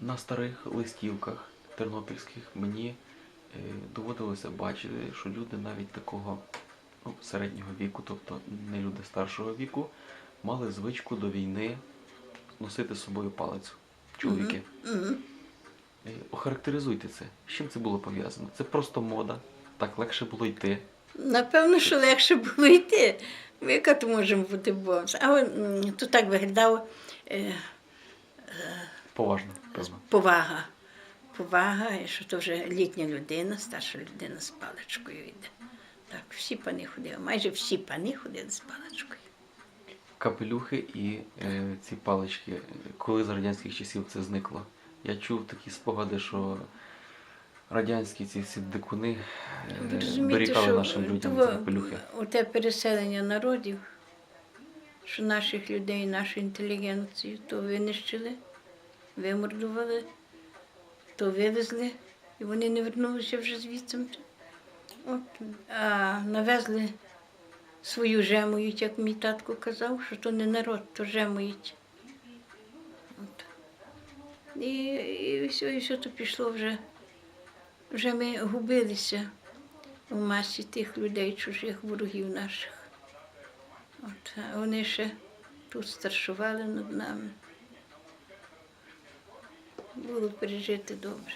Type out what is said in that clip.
На старих листівках тернопільських мені е, доводилося бачити, що люди навіть такого ну, середнього віку, тобто не люди старшого віку, мали звичку до війни носити з собою палицю. Чоловіки. Е, Охарактеризуйте це. З чим це було пов'язано? Це просто мода. Так легше було йти. Напевно, що легше було йти. Ми яка то можемо бути бомж. А то так виглядало е, Поважно, повага. Повага, і що то вже літня людина, старша людина з паличкою йде. Так, всі пани ходили, майже всі пани ходили з паличкою. Капелюхи і е, ці палички, коли з радянських часів це зникло. Я чув такі спогади, що радянські ці всі дикуни е, дорікали нашим людям ці капелюхи. оте переселення народів, що наших людей, нашу інтелігенцію то винищили, вимордували, то вивезли, і вони не вернулися вже звідси. От, а навезли свою жемують, як мій татко казав, що то не народ, то жемують. От. І, і все, і все то пішло вже. Вже ми губилися у масі тих людей, чужих ворогів наших. От, а вони ще тут старшували над нами. Було пережити добре.